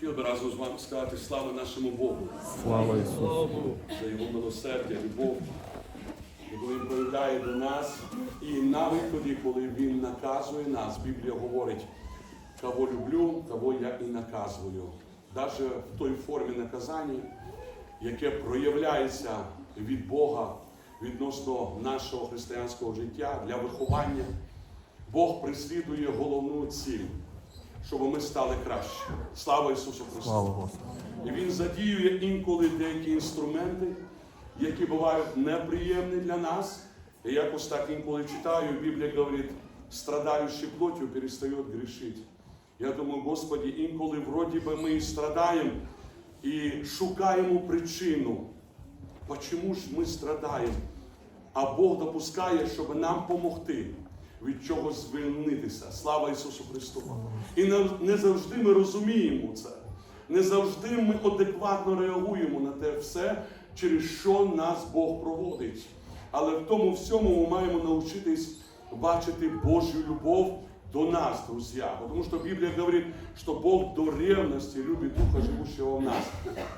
Хотів би разом з вами сказати слава нашому Богу Слава Ісусу! за Його милосердя, любов, яку Він проявляє до нас. І навіть тоді, коли Він наказує нас, Біблія говорить, кого люблю, того я і наказую. Навіть в той формі наказання, яке проявляється від Бога відносно нашого християнського життя для виховання, Бог преслідує головну ціль, щоб ми стали краще. Слава Ісусу Христу! Слава І він задіює інколи деякі інструменти, які бувають неприємні для нас. І якось так інколи читаю, Біблія говорить, страдаючи плоттю перестають грішити. Я думаю, Господі, інколи вроді би ми і страдаємо і шукаємо причину, чому ж ми страдаємо. А Бог допускає, щоб нам допомогти від чогось звільнитися. Слава Ісусу Христу! І не- завжди ми розуміємо це. Не завжди ми адекватно реагуємо на те все, через що нас Бог проводить. Але в тому всьому ми маємо навчитись бачити Божью любов до нас, друзі. Потому что Библия говорит, что Бог до ревности любит Духа, живущего в нас.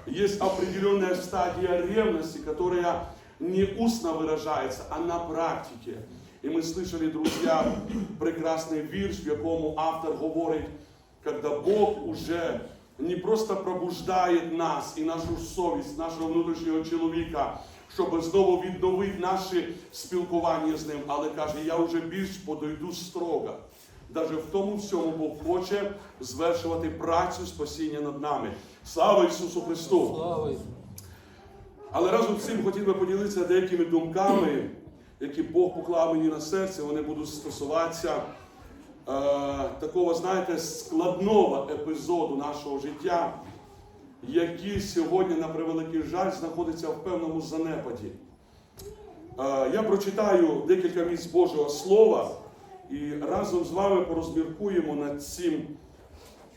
Есть определенная стадия ревности, которая не устно выражается, а на практике. И мы слышали, друзья, прекрасный вирш, в якому автор говорит, когда Бог уже не просто пробуждає нас і нашу совість, нашого внутрішнього чоловіка, щоб знову відновити наше спілкування з ним, але каже, я вже більш подойду строго. Навіть в тому всьому Бог хоче звершувати працю спасіння над нами. Слава Ісусу Христу! Слава Ісусу! Але разом з цим хотів би поділитися деякими думками, які Бог поклав мені на серце. Вони будуть стосуватися е, такого, знаєте, складного епізоду нашого життя, який сьогодні, на превеликий жаль, знаходиться в певному занепаді. Е, я прочитаю декілька місць Божого Слова і разом з вами порозміркуємо над цим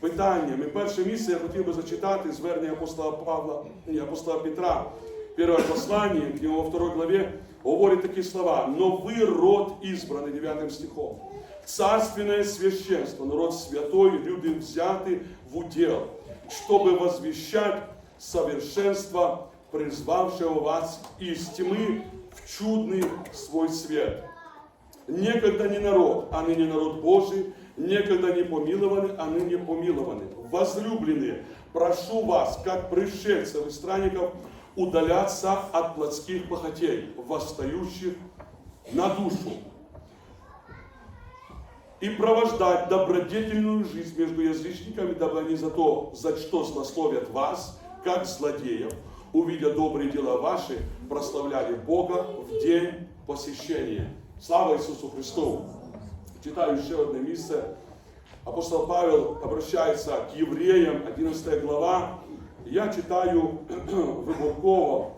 питанням. І перше місце я хотів би зачитати звернення апостола Павла і апостола Петра, перше послання, где во второй главе говорит такие слова. «Но вы род избранный», 9 стихом, «царственное священство, народ святой, люди взяты в удел, чтобы возвещать совершенство, призвавшего вас из тьмы в чудный свой свет». Некогда не народ, а ныне народ Божий, некогда не помилованы, а ныне помилованы. Возлюбленные, прошу вас, как пришельцев и странников, удаляться от плотских похотей, восстающих на душу, и провождать добродетельную жизнь между язычниками, дабы они за то, за что злословят вас, как злодеев, увидя добрые дела ваши, прославляли Бога в день посещения. Слава Ісусу Христу! Читаю ще одне місце. Апостол Павел обращается к евреям, 11 глава. Я читаю выборково,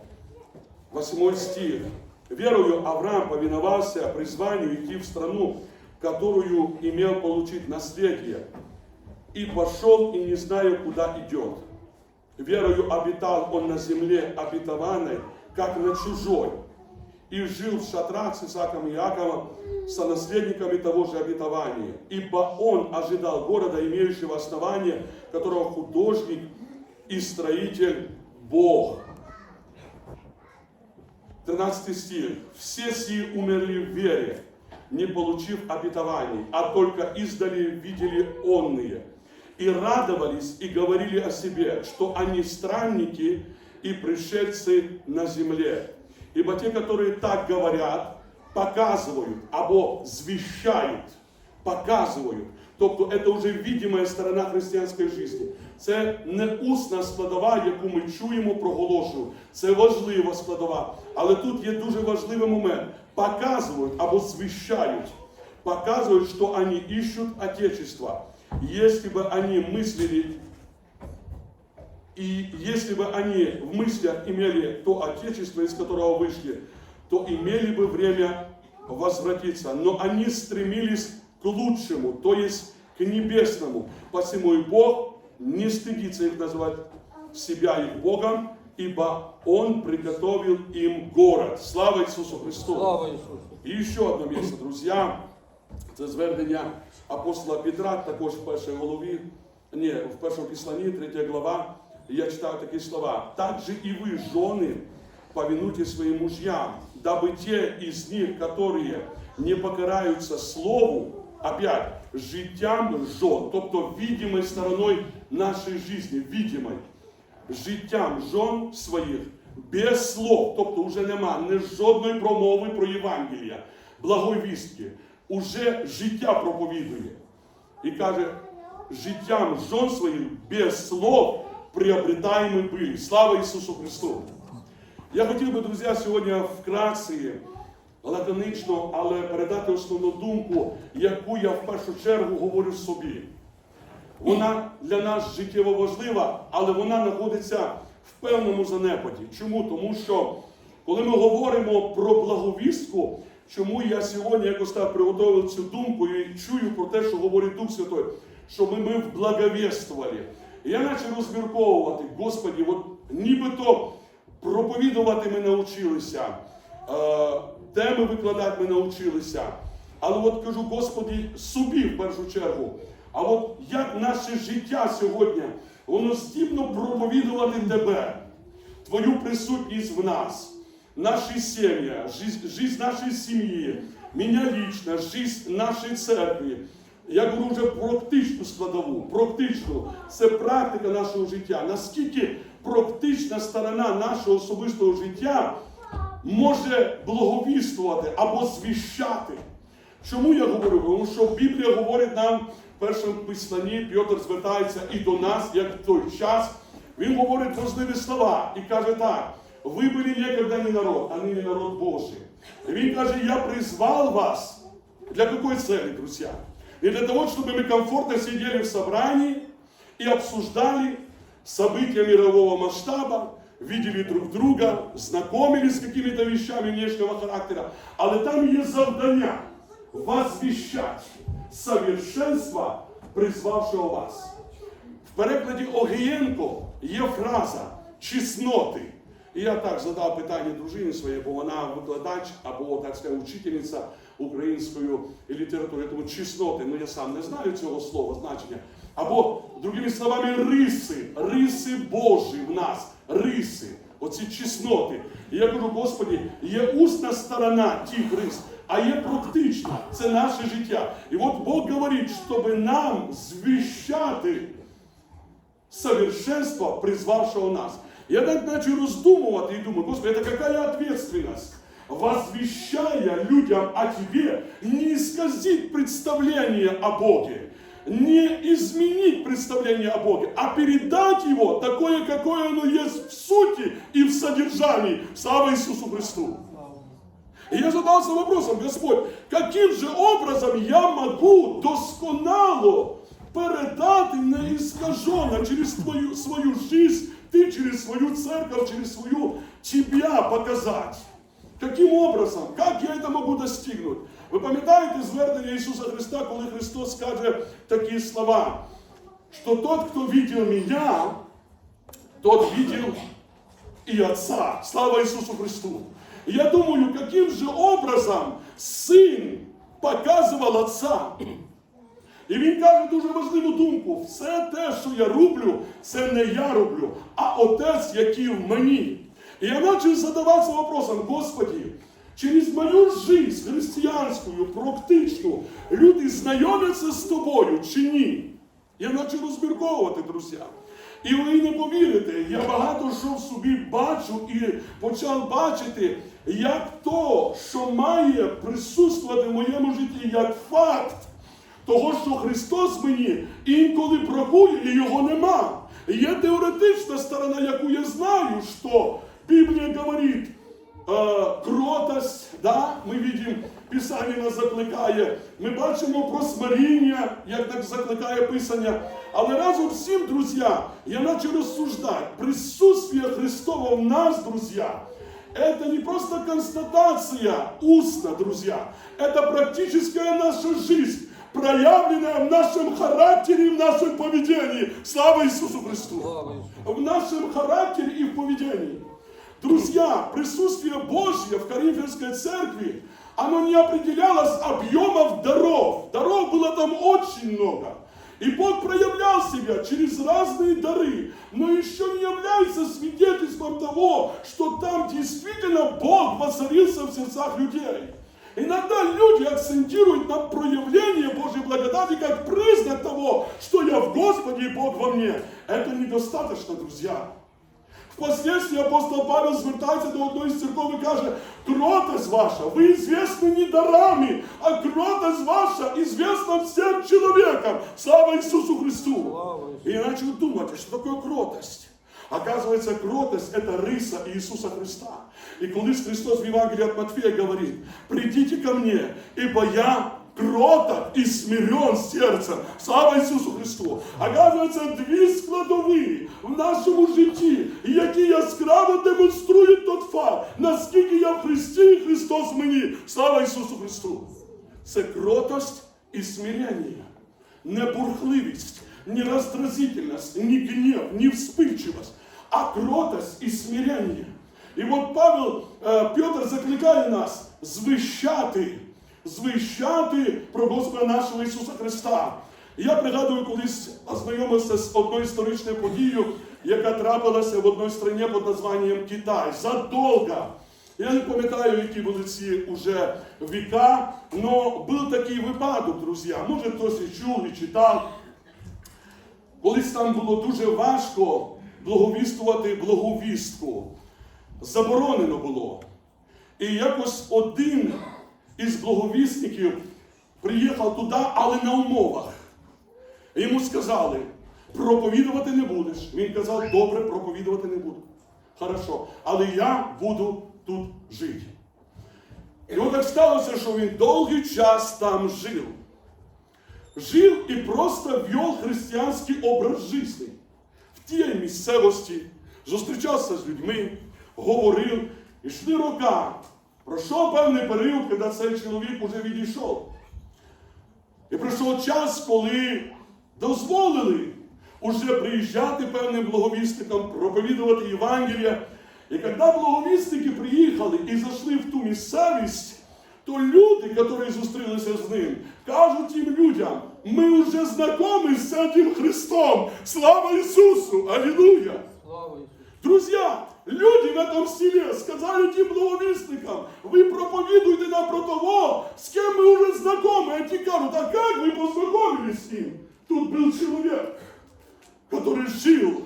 8 стих. «Верою Авраам повиновался призванию идти в страну, которую имел получить наследие, и пошел, и не зная, куда идет. Верою обитал он на земле обетованной, как на чужой, и жил в шатрах с Исааком и Иаковом, сонаследниками того же обетования. Ибо он ожидал города, имеющего основание, которого художник и строитель Бог. 13 стих. Все сии умерли в вере, не получив обетований, а только издали видели онные. И радовались и говорили о себе, что они странники и пришельцы на земле. Ибо те, которые так говорят, показывают або звіщають, показують. Тобто це вже відома сторона християнської житті. Це не усна складова, яку ми чуємо, проголошую. Це важлива складова. Але тут є дуже важливий момент. Показують або звіщають. Показують, що вони ищут Отечество. Если бы они мыслили и если бы они в мыслях имели то отечество, из которого вышли, то имели бы время возвратиться. Но они стремились к лучшему, то есть к небесному. Посему и Бог не стыдится их называть себя их Богом, ибо Он приготовил им город. Слава Иисусу Христу! Слава Ісусу! І ще одне місце, друзі. Це звернення апостола Петра, також в першій голові. Ні, в першому післанні, 3 глава, я читаю такі слова. Так же и вы, жены, повинуйте своим мужьям, дабы те из них, которые не покараются слову, опять, життям жон, тобто видимой стороною нашої житті, видимой, життям жон своїх без слов, тобто вже нема ні жодної промови про Євангелія, благої вістки, уже життя проповідує. І каже, життям жон своїх без слов приобретаємо були. Слава Ісусу Христу! Я хотів би, друзі, сьогодні вкратце, лаконично, але передати основну думку, яку я в першу чергу говорю собі. Вона для нас життєво важлива, але вона знаходиться в певному занепаді. Чому? Тому що коли ми говоримо про благовістку, чому я сьогодні якось так приготував цю думку і чую про те, що говорить Дух Святой, що ми, ми благовествували. І я почав розмірковувати, Господі, от нібито проповідувати ми навчилися, е, теми викладати ми навчилися. Але от кажу, Господі, собі в першу чергу. А от як наше життя сьогодні, воно здібно проповідувати тебе, твою присутність в нас, наші сім'ї, жизнь нашої сім'ї, мене лично, жизнь нашої церкви. Я говорю вже практичну складову, практичну, це практика нашого життя. Наскільки практична сторона нашого особистого життя може благовіствувати або звіщати. Чому я говорю? Тому що Біблія говорить нам в першому писанні, Петр звертається і до нас, як в той час. Він говорить важливі слова і каже так: ви були некогда не народ, а нині народ Божий. І він каже, я призвав вас. Для какой цели, друзья? Не для того, чтобы мы комфортно сидели в собрании и обсуждали события мирового масштаба, видели друг друга, знакомились с какими-то вещами внешнего характера, але там є завдання возвіщать совершенство, призвавшого вас. В перекладі Огієнко є фраза чесноти. І я так задав питання дружині своїй, бо вона викладач або, так сказати, учительниця української літератури. Думаю, чесноти, ну я сам не знаю цього слова, значення. Або, другими словами, риси, риси Божі в нас, риси, оці чесноти. І я кажу, Господі, є усна сторона тих рис, а є практична, це наше життя. І от Бог говорить, щоб нам звіщати совершенство, призвавшего нас. Я так начал раздумывать и думаю, Господи, это какая ответственность? Возвещая людям о Тебе, не исказить представление о Боге, не изменить представление о Боге, а передать его такое, какое оно есть в сути и в содержании. Слава Иисусу Христу! И я задался вопросом, Господь, каким же образом я могу досконало передати неіскажено через твою, свою жизнь, ты через свою церковь, через свою тебя показать. Каким образом? Как я это могу достигнуть? Ви пам'ятаєте звернення Ісуса Христа, коли Христос каже такі слова, що тот, хто видел меня, тот видел и Отца. Слава Ісусу Христу! И я думаю, каким же образом Сын показывал Отца? І він каже дуже важливу думку: все те, що я роблю, це не я роблю, а отець, який в мені. Я почав задаватися вопросом, Господі, через мою жизнь християнську, практичну, люди знайомляться з тобою чи ні? Я почав розмірковувати, друзі. І ви не повірите, я багато що в собі бачу і почав бачити, як то, що має присутствувати в моєму житті як факт. Того, що Христос мені інколи бракує, і його нема. Є теоретична сторона, яку я знаю, що Біблія говорить, э, кротость, да, ми бачимо, Писання нас закликає. Ми бачимо про смиріння, як так закликає Писання. Але разом з цим, друзі, я почав розсуждати. Присутствие Христова в нас, друзья, это не просто констатация устно, друзья. Это практическая наша жизнь проявленная в нашем характере и в нашем поведении. Слава Иисусу Христу! В нашем характере и в поведении. Друзья, присутствие Божье в Коринфянской церкви, оно не определялось объемов даров. Даров было там очень много. И Бог проявлял себя через разные дары, но еще не является свидетельством того, что там действительно Бог воцарился в сердцах людей. Иногда люди акцентируют на проявление Божьей благодати как признак того, что я в Господе и Бог во мне. Это недостаточно, друзья. Впоследствии апостол Павел звертається до одної з церков і каже, кротость ваша, вы известны не дарами, а кротость ваша известна всем человекам. Слава Иисусу Христу! И я начал думать, а что такое кротость? Оказывается, кротость – это рыса Иисуса Христа. И когда Христос в Евангелии от Матфея говорит, придите ко мне, ибо я кроток и смирен серцем. Слава Ісусу Христу! Оказується, дві складові в нашому житті, які яскраво демонструють тот факт, наскільки я в Христі і Христос мені. Слава Ісусу Христу! Це кротость і смирення, не бурхливість, не раздразительность, не гнев, не вспыльчивость, а кротость і смирення. І от Павел, е, Петр закликає нас звищати звищати про Господа нашого Ісуса Христа. Я пригадую, колись ознайомився з одною історичною подією, яка трапилася в одній країні під названням Китай. Задолго. Я не пам'ятаю, які були ці уже віка, але був такий випадок, друзі. Може, хтось і чув, і читав. Колись там було дуже важко благовістувати благовістку. Заборонено було. І якось один із благовісників приїхав туди, але на умовах. Йому сказали, проповідувати не будеш. Він казав, добре, проповідувати не буду. Хорошо, але я буду тут жити. І так сталося, що він довгий час там жив. Жив і просто вел християнський образ життя. В тій місцевості зустрічався з людьми, говорив, йшли роки. Пройшов певний період, коли цей чоловік уже відійшов. І прийшов час, коли дозволили уже приїжджати певним благовісникам, проповідувати Євангелія. І коли благовісники приїхали і зайшли в ту місцевість, то люди, які зустрілися з ним, кажуть тим людям, ми вже знайомі з цим Христом. Слава Ісусу! Ісусу! Друзья, люди в этом селе сказали тем благовестникам, вы проповедуете нам про того, с кем мы уже знакомы. А те кажут, а как вы познакомились с ним? Тут был человек, который жил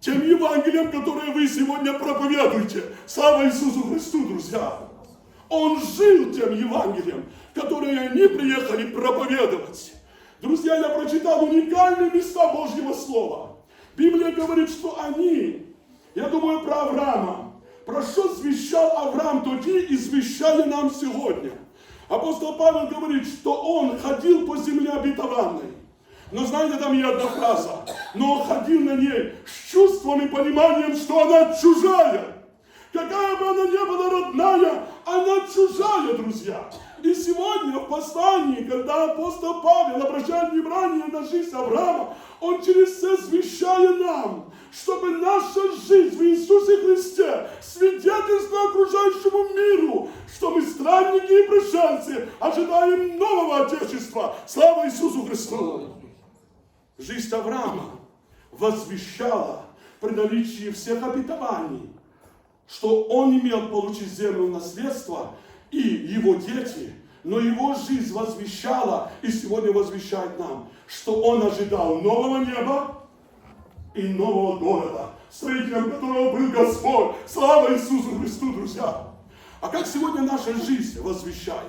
тем Евангелием, которое вы сегодня проповедуете. Слава Иисусу Христу, друзья! Он жил тем Евангелием, которое они приехали проповедовать. Друзья, я прочитал уникальные места Божьего Слова. Библия говорит, что они я думаю про Авраама. Про що звіщав Авраам тоді і звіщає нам сьогодні? Апостол Павел говорит, что он ходил по земле обетованной. Но знаете, там есть одна фраза. Но он ходил на ней с чувством и пониманием, что она чужая. Какая бы она ни была родная, она чужая, друзья. И сегодня в послании, когда апостол Павел обращает внимание на жизнь Авраама, он через все звещает нам, чтобы наша жизнь в Иисусе Христе свидетельство окружающему миру, что мы странники и пришельцы, ожидаем нового Отечества. Слава Иисусу Христу! Жизнь Авраама возвещала при наличии всех обетований, что он имел получить землю в наследство, и его дети, но его жизнь возвещала и сегодня возвещает нам, что он ожидал нового неба и нового города, строителем которого был Господь. Слава Иисусу Христу, друзья! А как сегодня наша жизнь возвещает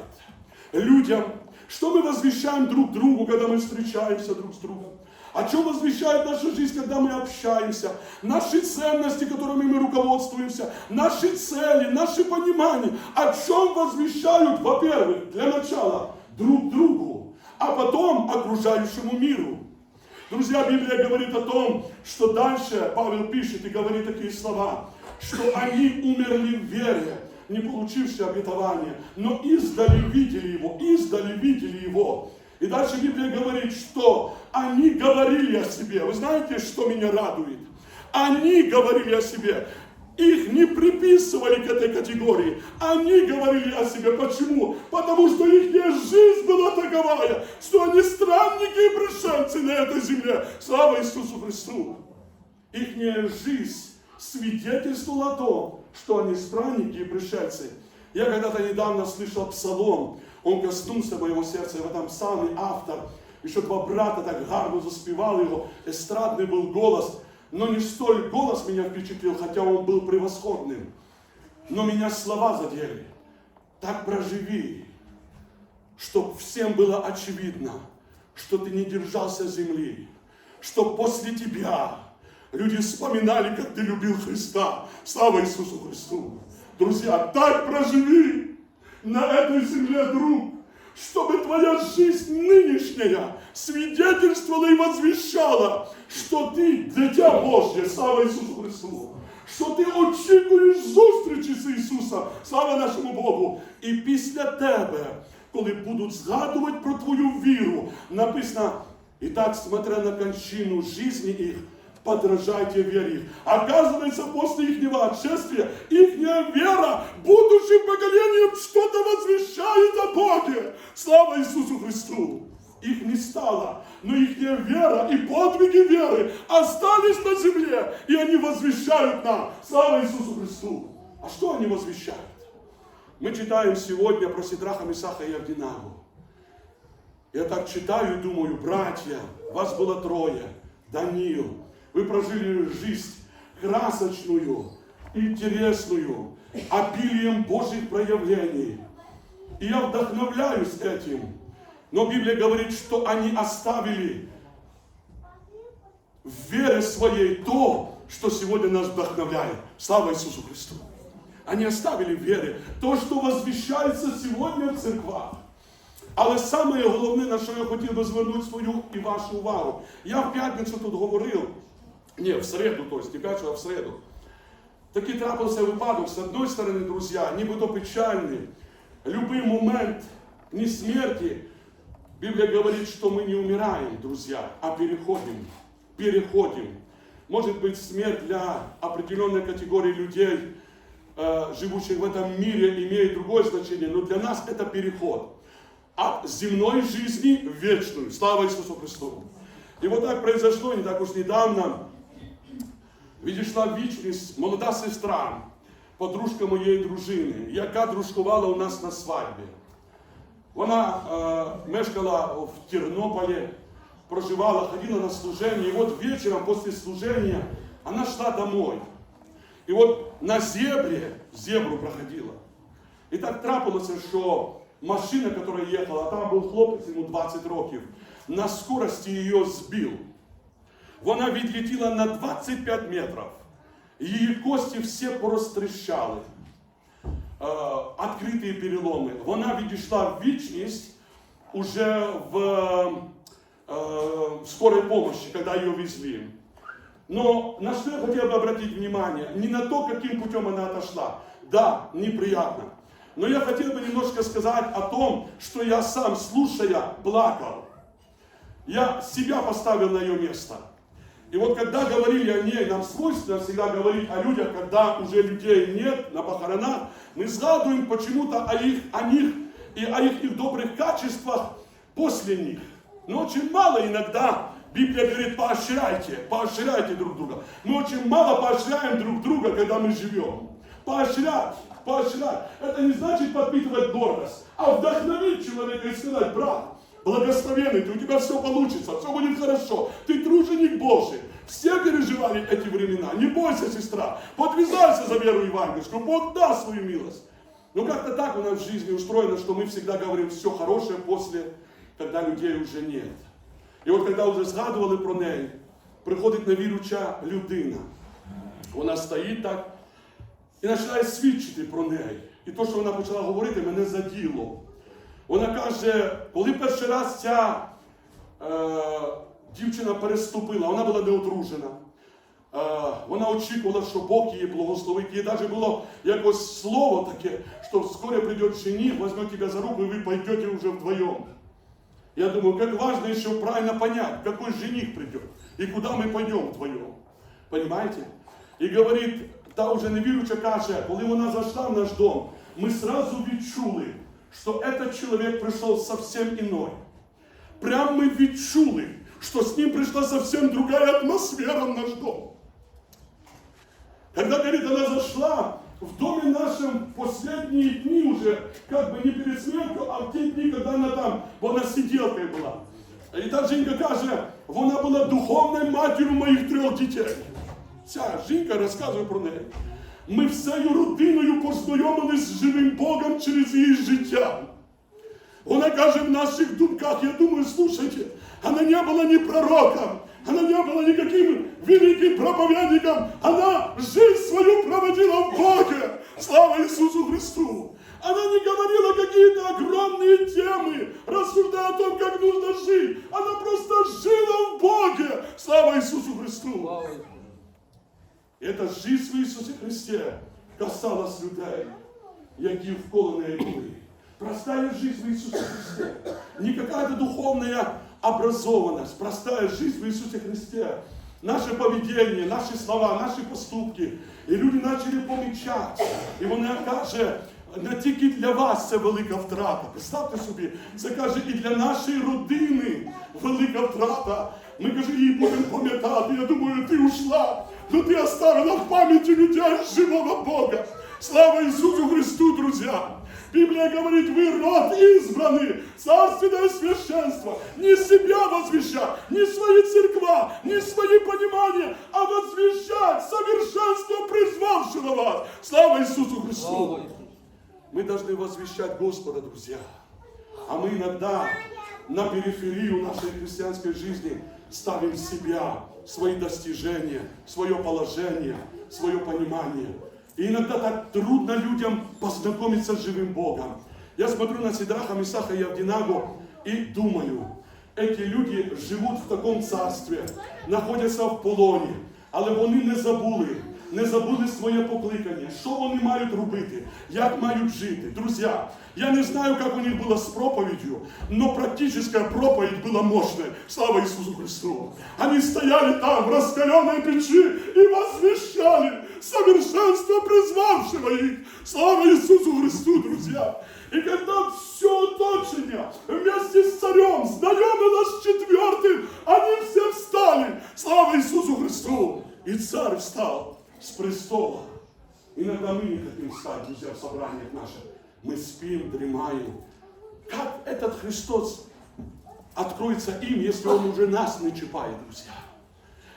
людям, что мы возвещаем друг другу, когда мы встречаемся друг с другом? О чем возвещает наша жизнь, когда мы общаемся? Наши ценности, которыми мы руководствуемся, наши цели, наши понимания. О чем возвещают, во-первых, для начала, друг другу, а потом окружающему миру. Друзья, Библия говорит о том, что дальше Павел пишет и говорит такие слова, что они умерли в вере, не получившие обетования, но издали видели его, издали видели его. И дальше Библия говорит, что они говорили о себе. Вы знаете, что меня радует? Они говорили о себе. их не приписывали к этой категории. Они говорили о себе. Почему? Потому что их жизнь была таковая, что они странники и пришельцы на этой земле. Слава Иисусу Христу! Их жизнь свидетельствовала о том, что они странники и пришельцы. Я когда-то недавно слышал псалом, он коснулся моего сердца, и в этом псалме автор, еще два брата так гарно заспевал его, эстрадный был голос – но не столь голос меня впечатлил, хотя он был превосходным. Но меня слова задели. Так проживи, чтобы всем было очевидно, что ты не держался земли, что после тебя люди вспоминали, как ты любил Христа. Слава Иисусу Христу! Друзья, так проживи на этой земле, друг, чтобы твоя жизнь нынешняя свидетельствовала и возвещала, що ти дитя Божє, слава Ісусу Христу, що ти очікуєш зустрічі з Ісусом, слава нашому Богу. І після тебе, коли будуть згадувати про твою віру, написано, і так, смотря на кончину жизни их, подражайте вере их. Оказывается, после их отшествия, их вера будущим поколениям что-то возвещает о Боге. Слава Иисусу Христу! их не стало, но их вера и подвиги веры остались на земле, и они возвещают нам. Слава Иисусу Христу! А что они возвещают? Мы читаем сегодня про Сидраха, Мисаха и Авдинагу. Я так читаю и думаю, братья, вас было трое, Даниил, вы прожили жизнь красочную, интересную, обилием Божьих проявлений. И я вдохновляюсь этим. Но Библия говорит, что они оставили в вере своей то, что сегодня нас вдохновляет. Слава Иисусу Христу. Они оставили в вере то, что возвещается сегодня в церквах. Але саме головне, на що я хотів би свою і вашу увагу. Я в п'ятницю тут говорив, ні, в середу, тобто, не п'ятницю, а в середу. Такий трапився випадок, з одної сторони, друзі, нібито печальний. Любий момент не смерті, Библия говорит, что мы не умираем, друзья, а переходим. Переходим. Может быть, смерть для определенной категории людей, э, живущих в этом мире, имеет другое значение, но для нас это переход от земной жизни в вечную. Слава Иисусу Христу. И вот так произошло не так уж недавно. Відійшла в вічність молода сестра, подружка моєї дружини, яка дружкувала у нас на свадьбі. Вона э, мешкала в Тернополе, проживала, ходила на служение. И вот вечером после служения она шла домой. И вот на зебре, зебру проходила. И так трапилось, что машина, которая ехала, а там был хлопець, ему 20 років, на скорости ее сбил. Вона відлетіла на 25 метрів. Її кості всі порозтріщали. открытые переломы. Вона відійшла в вічність уже в, в скорой помощи, когда ее везли. Но на что я хотел бы обратить внимание? Не на то, каким путем она отошла. Да, неприятно. Но я хотел бы немножко сказать о том, что я сам, слушая, плакал. Я себя поставил на ее место. И вот когда говорили о ней, нам свойственно всегда говорить о людях, когда уже людей нет на похоронах, мы згадуем почему-то о, их, о них и о их добрых качествах после них. Но очень мало иногда Библия говорит, поощряйте, поощряйте друг друга. Мы очень мало поощряем друг друга, когда мы живем. Поощрять, поощрять. Это не значит подпитывать гордость, а вдохновить человека и сказать, брат, благословенный ты, у тебя все получится, все будет хорошо. Ты труженик Божий. Все переживали эти времена. Не бойся, сестра. Подвязайся за веру евангельскую. Бог даст свою милость. Но как-то так у нас в жизни устроено, что мы всегда говорим все хорошее после, когда людей уже нет. І от коли вже згадували про неї, приходить невіруча людина. Вона стоїть так і починає свідчити про неї. І те, що вона почала говорити, мене заділо. Вона каже, коли перший раз ця е, дівчина переступила, вона була неодружена. Е, вона очікувала, що Бог її благословить. Їй навіть було якось слово таке, що вскоре прийде жених, візьме тебе за руку, і ви пойдете вже вдвоєм. Я думаю, как важно еще правильно понять, какой жених придет и куда мы пойдем вдвоем. Понимаете? И говорит, та вже невіруча каже, коли вона зайшла в наш дом, ми сразу відчули, що этот чоловік прийшов зовсім іной. Прям ми відчули, що з ним прийшла зовсім другая атмосфера в наш дом. Когда, говорит, она зашла, в доме нашем последние дни уже, как бы не перед смертью, а в те дни, когда она там, вона сиделкой була. І та жінка каже, вона була духовною матір'ю моїх трьох дітей. Ця жінка розказує про неї. Ми всею родиною познайомились з живим Богом через її життя. Вона каже в наших думках, я думаю, слушайте, она не была ни пророком, она не была никаким великим проповедником, она жизнь свою проводила в Боге. Слава Иисусу Христу! Она не говорила какие-то огромные темы, рассуждая о том, как нужно жить. Она просто жила в Боге. Слава Иисусу Христу! Эта жизнь в Ісусі Христі касалась людей, які вколо неї були. Простая жизнь в Иисусе Христе. Не какая-то духовная образованность. Простая жизнь в Иисусе Христе. Наше поведение, наши слова, наши поступки. І люди почали помічати. І вона каже, не тільки для вас це велика втрата. Представте собі, це каже і для нашої родини велика втрата. Ми каже, її будемо пам'ятати. Я думаю, ти ушла, но ти оставила в пам'яті людей живого Бога. Слава Ісусу Христу, друзья! Библия говорит, вы род избранный, царственное священство. Не себя возвещать, не свои церква, не свои понимания, а возвещать совершенство призвавшего вас. Слава Иисусу Христу! Слава Ісусу. Мы должны возвещать Господа, друзья. А мы иногда на периферию нашей христианской жизни ставим себя, свои достижения, свое положение, свое понимание. И иногда так трудно людям познакомиться с живым Богом. Я смотрю на Сидраха, Мисаха и Авдинагу и думаю, эти люди живут в таком царстве, находяться в полоні, але вони не забули, не забули своє покликання, що вони мають робити, як мають жити. Друзі, я не знаю, как у них было с проповедью, но практическая проповедь была мощная. Слава Иисусу Христу! Они стояли там, в раскаленной печи, и возвещали совершенство призвавшего их. Слава Иисусу Христу, друзья! И когда все оточение вместе с царем знакомилось с четвертым, они все встали. Слава Иисусу Христу! И царь встал С престола. Иногда мы не хотим встать, друзья, в собраниях наших. Мы спим, дремаем. Как этот Христос откроется им, если Он уже нас не чипает, друзья?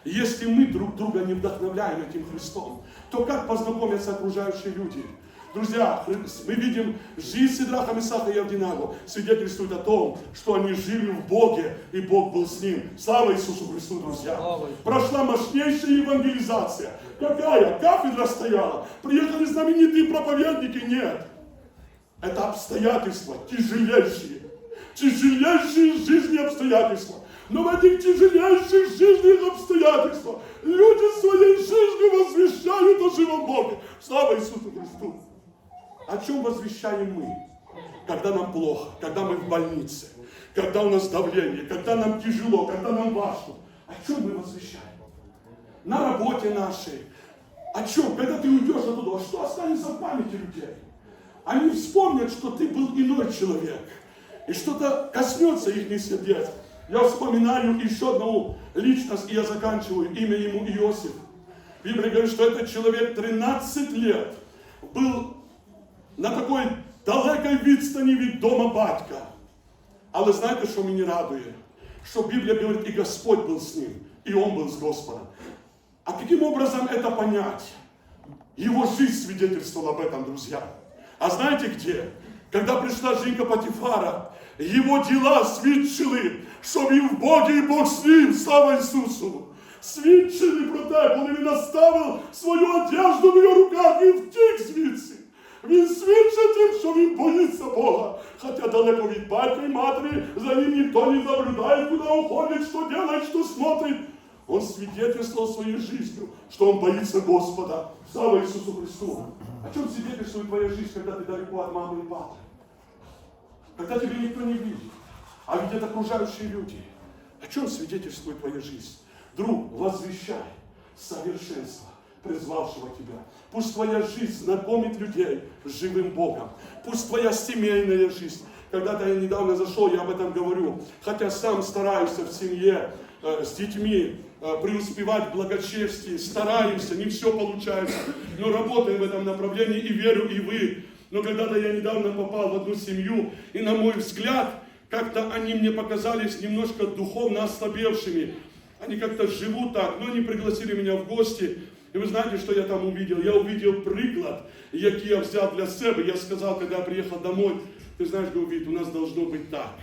Если мы друг друга не вдохновляем этим Христом, то как познакомятся окружающие люди? Друзья, мы видим жизнь Сидраха, Месаха и Авдинагу свидетельствует о том, что они жили в Боге, и Бог был с ним. Слава Иисусу Христу, друзья! Прошла мощнейшая евангелизация. Какая? Кафедра стояла. Приехали знаменитые проповедники? Нет. Это обстоятельства тяжелейшие. Тяжелейшие жизни обстоятельства. Но в этих тяжелейших жизненных обстоятельствах люди своей жизнью возвещают о живом Боге. Слава Иисусу Христу! О чем возвещаем мы? Когда нам плохо, когда мы в больнице, когда у нас давление, когда нам тяжело, когда нам важно. О чем мы возвещаем? На работе нашей. О чем? Когда ты уйдешь оттуда, что останется в памяти людей? Они вспомнят, что ты был иной человек. И что-то коснется их сердец. Я вспоминаю еще одну личность, и я заканчиваю, имя ему Иосиф. Библия говорит, что этот человек 13 лет был на такой далекій відстані від дома батька. Але знаєте, що мені радує? Що Біблія говорить, і Господь був з ним, і он был с Господом. А каким образом это понять? Его жизнь свидетельствовала об этом, друзья. А знаете где? Когда пришла жінка Патифара, его дела свідчили, що він в Богі і Бог з ним, слава Ісусу. Свідчили про те, коли він оставив свою одежду в його руках і втік звідси. Він свідчить тим, що він боїться Бога. Хоча далеко від батька і матері, за ним ніхто не наблюдає, куди уходить, що делает, що смотрит. Он свидетельствовал своей жизнью, что он боится Господа. Слава Иисусу Христу. О чем свидетельствует твоя жизнь, когда ты далеко от мамы и папы? Когда тебя никто не видит, а видят окружающие люди. О чем свидетельствует твоя жизнь? Друг, возвещай совершенство призвавшего тебя. Пусть твоя жизнь знакомит людей с живым Богом. Пусть твоя семейная жизнь. Когда-то я недавно зашел, я об этом говорю. Хотя сам стараюсь в семье э, с детьми э, преуспевать в благочестии, стараемся, не все получается, но работаем в этом направлении и верю, и вы. Но когда-то я недавно попал в одну семью, и на мой взгляд, как-то они мне показались немножко духовно ослабевшими. Они как-то живут так, но они пригласили меня в гости. І ви знаєте, що я там увидел? Я увидел приклад, який я взяв для себе. Я сказал, когда я приехал домой, ты знаешь, говорит, у нас должно быть так.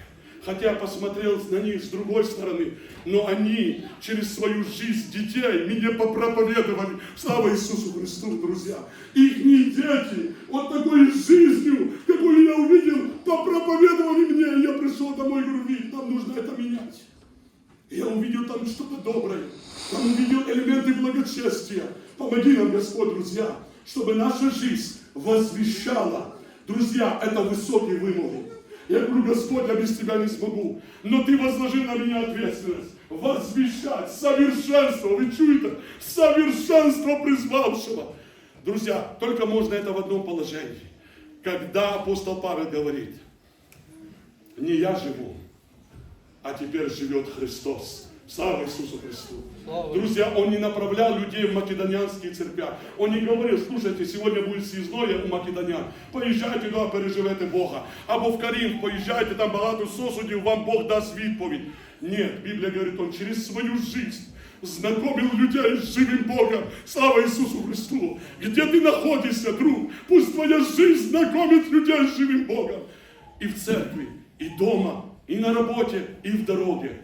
Хотя посмотрел на них с другой стороны, но они через свою жизнь детей мне попроповедовали. Слава Иисусу Христу, друзья. Их дети вот такой жизнью, какую я увидел, попроповедовали мне. И я пришел домой и говорю, нам нужно это менять. Я увидел там что-то доброе. Там увидел элементы благочестия. Помоги нам, Господь, друзья, чтобы наша жизнь возвещала. Друзья, это высокий вымог. Я говорю, Господь, я без Тебя не смогу. Но Ты возложи на меня ответственность. Возвещать совершенство. Вы чуете? Совершенство призвавшего. Друзья, только можно это в одном положении. Когда апостол Павел говорит, не я живу, а теперь живет Христос. Слава Иисусу Христу. Слава Друзья, Он не направлял людей в македонянские церкви. Он не говорил, слушайте, сегодня будет съездное у македонян. Поїжджайте туди, переживете Бога. Або в Карін, поїжджайте, там багато сосудів, вам Бог дасть відповідь. Нет, Библия говорит, Он через свою жизнь знакомил людей с живым Богом. Слава Иисусу Христу. Где ты находишься, друг? Пусть твоя жизнь знакомит людей с живым Богом. И в церкви, и дома, и на работе, и в дороге.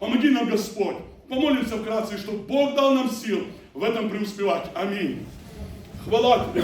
Помоги нам, Господь. Помолимся вкратце, чтобы Бог дал нам сил в этом преуспевать. Аминь. Хвала Тебе,